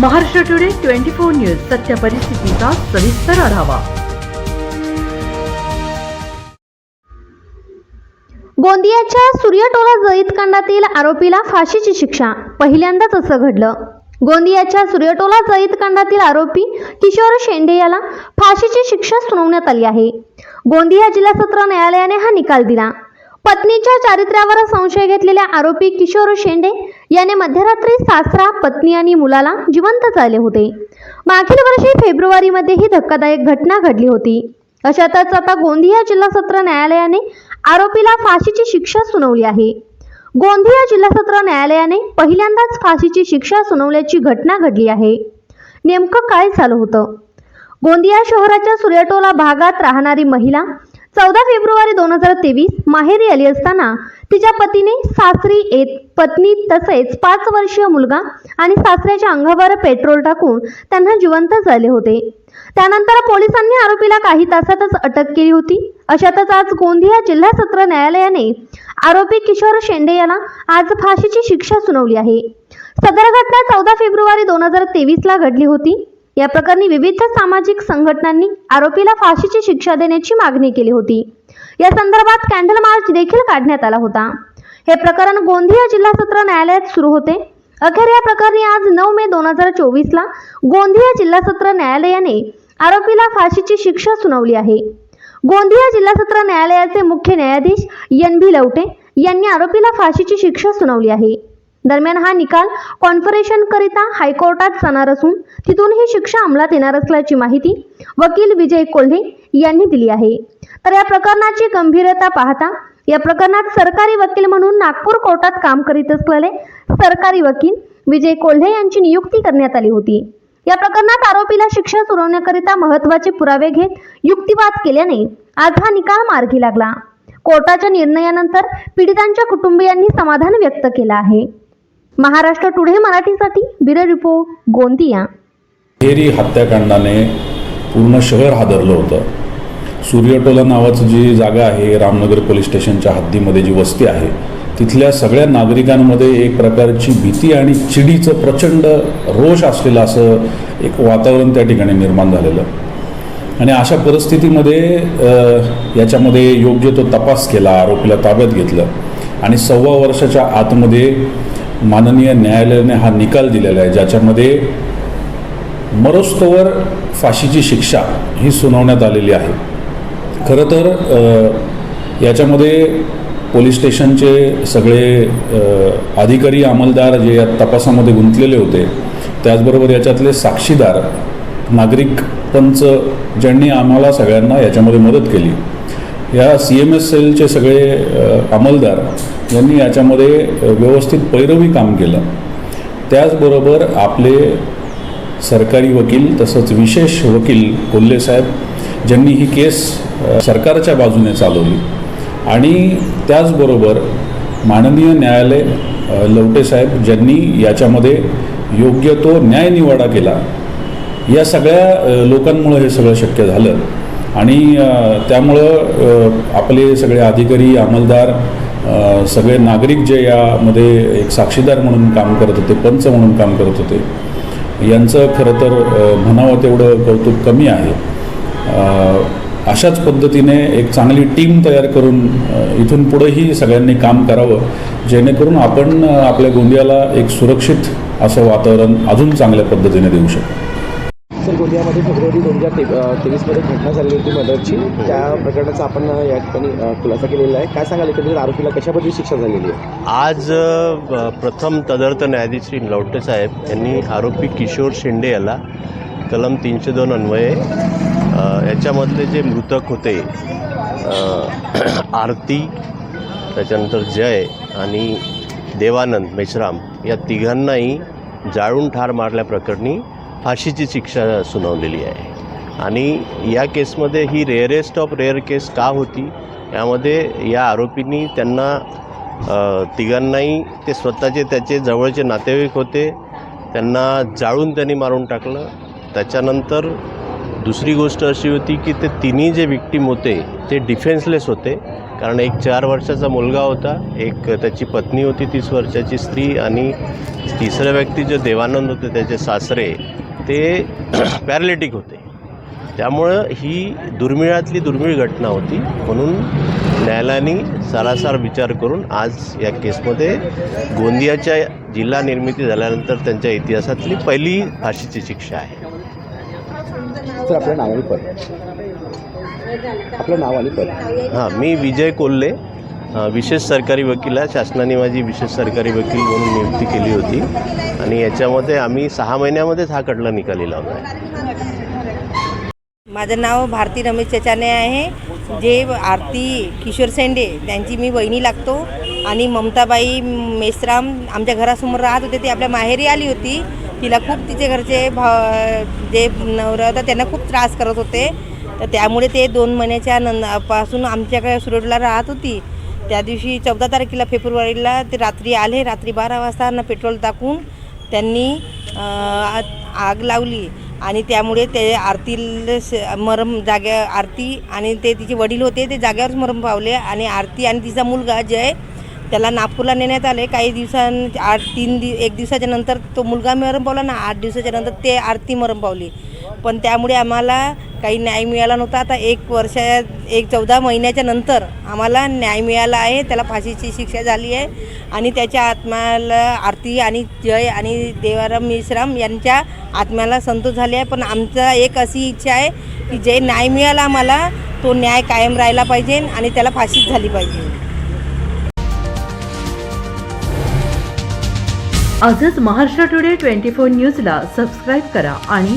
Maharashtra today twenty four news सत्य परिस्थितीचा सविस्तर आढावा. गोंदियाच्या सूर्यटोला जळीतकांडातील आरोपीला फाशीची शिक्षा. पहिल्यांदाच असं घडलं. गोंदियाच्या सूर्यटोला जळीतकांडातील आरोपी किशोर शेंडे याला फाशीची शिक्षा सुनावण्यात आली आहे. गोंदिया जिल्हा सत्र न्यायालयाने हा निकाल दिला. पत्नीच्या चारित्र्यावर संशय घेतलेल्या आरोपी किशोर शेंडे याने मध्यरात्री सासरा पत्नी आणि मुलाला जिवंत चालले होते. मागील वर्षी फेब्रुवारीमध्ये ही धक्कादायक घटना घडली होती. अशातच आता गोंदिया जिल्हा सत्र न्यायालयाने आरोपीला फाशीची शिक्षा सुनावली आहे. गोंदिया जिल्हा सत्र न्यायालयाने पहिल्यांदाच फाशीची शिक्षा सुनावल्याची घटना घडली आहे. नेमकं काय झालं होतं? गोंदिया शहराच्या सूर्यटोला भागात राहणारी महिला चौदा फेब्रुवारी दोन हजार तेवीस माहेरी आली असताना तिच्या पतीने सासरी येत पत्नी तसेच पाच वर्षीय मुलगा आणि सासऱ्याच्या अंगावर पेट्रोल टाकून त्यांना जिवंत झाले होते. त्यानंतर पोलिसांनी आरोपीला काही तासातच अटक केली होती. अशातच आज गोंदिया जिल्हा सत्र न्यायालयाने आरोपी किशोर शेंडे याला आज फाशीची शिक्षा सुनावली आहे. सदर घटना चौदा फेब्रुवारी दोन हजार तेवीसला घडली होती. या प्रकरणी विविध सामाजिक संघटनांनी आरोपीला फाशीची शिक्षा देण्याची मागणी केली होती. या संदर्भात कॅन्डल मार्च देखील काढण्यात आला होता. हे प्रकरण गोंदिया जिल्हा सत्र न्यायालयात सुरू होते. अखेर या प्रकरणी आज नऊ मे दोन हजार चोवीसला गोंदिया जिल्हा सत्र न्यायालयाने आरोपीला फाशीची शिक्षा सुनावली आहे. गोंदिया जिल्हा सत्र न्यायालयाचे मुख्य न्यायाधीश एन व्ही लवटे यांनी आरोपीला फाशीची शिक्षा सुनावली आहे. दरम्यान हा निकाल कॉन्फरेशनकरिता हायकोर्टात जाणार असून तिथून ही शिक्षा अंमलात येणार असल्याची माहिती वकील विजय कोल्हे यांनी दिली आहे. तर या प्रकरणाची गंभीरता पाहता या प्रकरणात सरकारी वकील म्हणून नागपूर कोर्टात काम करीत असलेले सरकारी वकील विजय कोल्हे यांची नियुक्ती करण्यात आली होती. या प्रकरणात आरोपीला शिक्षा सुनावण्याकरिता महत्त्वाचे पुरावे घेत युक्तिवाद केल्याने आज हा निकाल मार्गी लागला. कोर्टाच्या निर्णयानंतर पीडितांच्या कुटुंबियांनी समाधान व्यक्त केलं आहे. महाराष्ट्र टुडे मराठीसाठी ब्युरो रिपोर्ट गोंदिया. हेरी हत्याकांडाने पूर्ण शहर हादरलं होतं. सूर्यटोला नावाचं जी जागा आहे रामनगर पोलीस स्टेशनच्या हद्दीमध्ये जी वस्ती आहे तिथल्या सगळ्या नागरिकांमध्ये एक प्रकारची भीती आणि चिडीचं प्रचंड रोष असलेलं असं एक वातावरण त्या ठिकाणी निर्माण झालेलं. आणि अशा परिस्थितीमध्ये याच्यामध्ये योग्य तो तपास केला आरोपीला ताब्यात घेतलं. आणि सव्वा वर्षाच्या आतमध्ये माननीय न्यायालयाने हा निकाल दिलेला आहे ज्याच्यामध्ये मरोस्तोवर फाशीची शिक्षा ही सुनावण्यात आलेली आहे. खरं तर याच्यामध्ये पोलीस स्टेशनचे सगळे अधिकारी अंमलदार जे या तपासामध्ये गुंतलेले होते त्याचबरोबर याच्यातले साक्षीदार नागरिक पंच ज्यांनी आम्हाला सगळ्यांना याच्यामध्ये मदत केली. या सी एम एस सेलचे सगळे अंमलदार यांनी याच्यामध्ये व्यवस्थित पैरवी काम केलं. त्याचबरोबर आपले सरकारी वकील तसंच विशेष वकील कोल्हेसाहेब ज्यांनी ही केस सरकारच्या बाजूने चालवली. आणि त्याचबरोबर माननीय न्यायालय लवटेसाहेब साहेब ज्यांनी याच्यामध्ये योग्य तो न्यायनिवाडा केला. या सगळ्या लोकांमुळं हे सगळं शक्य झालं. आणि त्यामुळं आपले सगळे अधिकारी अंमलदार सगळे नागरिक जे यामध्ये एक साक्षीदार म्हणून काम करत होते पंच म्हणून काम करत होते यांचं खरं तर म्हणावं तेवढं कौतुक कमी आहे. अशाच पद्धतीने एक चांगली टीम तयार करून इथून पुढेही सगळ्यांनी काम करावं जेणेकरून आपण आपल्या गोंदियाला एक सुरक्षित असं वातावरण अजून चांगल्या पद्धतीने देऊ शकतो गोंदियामध्ये फेब्रुवारी दोन हजार ते तेवीसमध्ये घटना झालेली होती मदरची. त्या प्रकरणाचा आपण या ठिकाणी खुलासा केलेला आहे. काय सांगाल एकंदरीत? आरोपीला कशा शिक्षा झालेली आहे? आज प्रथम तदर्थ न्यायाधीश श्री लवटे साहेब यांनी आरोपी किशोर शिंदे याला कलम तीनशे दोन अन्वये याच्यामधले जे मृतक होते आरती त्याच्यानंतर जय आणि देवानंद मेश्राम या तिघांनाही जाळून ठार मारल्याप्रकरणी फाशीची शिक्षा सुनावलेली आहे. आणि या केसमध्ये ही रेअरेस्ट ऑफ रेअर केस का होती यामध्ये या आरोपींनी त्यांना तिघांनाही ते स्वतःचे त्याचे जवळचे नातेवाईक होते त्यांना जाळून त्यांनी मारून टाकलं. त्याच्यानंतर दुसरी गोष्ट अशी होती की ते तिन्ही जे विक्टीम होते ते डिफेन्सलेस होते. कारण एक चार वर्षाचा मुलगा होता एक त्याची पत्नी होती तीस वर्षाची स्त्री आणि तिसऱ्या व्यक्ती जे देवानंद होते त्याचे सासरे ते पॅरालिटिक होते. त्यामुळं ही दुर्मिळातली दुर्मिळ घटना होती म्हणून न्यायालयाने सारासार विचार करून आज या केसमध्ये गोंदियाच्या जिल्हा निर्मिती झाल्यानंतर त्यांच्या इतिहासातली पहिली फाशीची शिक्षा आहे. सर आपलं नाव आणि पद. आपलं नाव आणि पद. हां मी विजय कोल्हे विशेष सरकारी वकील आहे. शासनाने माझी विशेष सरकारी वकील म्हणून नियुक्ती केली होती. आणि याच्यामध्ये आम्ही सहा महिन्यामध्येच हा खटला निकाली लावला आहे माझं नाव भारती रमेश चचाने आहे. जे आरती किशोर सेंडे त्यांची मी वहिनी लागतो. आणि ममताबाई मेसराम आमच्या घरासमोर राहत होते. ती आपल्या माहेरी आली होती. तिला खूप तिचे घरचे भा जे नवरा होता त्यांना खूप त्रास करत होते. तर त्यामुळे ते दोन महिन्याच्या नं पासून आमच्याकडे सुरतला राहत होती. त्या दिवशी चौदा तारखेला फेब्रुवारीला ते रात्री आले रात्री बारा वाजता पेट्रोल टाकून त्यांनी आ- आग लावली आणि त्यामुळे ते आरतीला स- मरम जाग्या आरती आणि ते तिचे वडील होते ते जाग्यावरच मरम पावले आणि आरती आणि तिचा मुलगा जय त्याला नागपूरला नेण्यात आले. काही दिवसां आठ तीन दि एक दिवसाच्या नंतर तो मुलगा मरम पावला ना आठ दिवसाच्या नंतर ते आरती मरम पावली. पण त्यामुळे आम्हाला काही न्याय मिळाला नव्हता. आता एक वर्षा एक चौदा महिन्याच्या नंतर आम्हाला न्याय मिळाला आहे. त्याला फाशीची शिक्षा झाली आहे. आणि त्याच्या आत्म्याला आरती आणि जय आणि देवाराम मिश्राम यांच्या आत्म्याला संतोष झाले आहे. पण आमचा एक अशी इच्छा आहे की जे न्याय मिळाला आम्हाला तो न्याय कायम राहिला पाहिजे आणि त्याला फाशीच झाली पाहिजे. आजच महाराष्ट्र टुडे ट्वेंटी फोर न्यूजला सबस्क्राईब करा आणि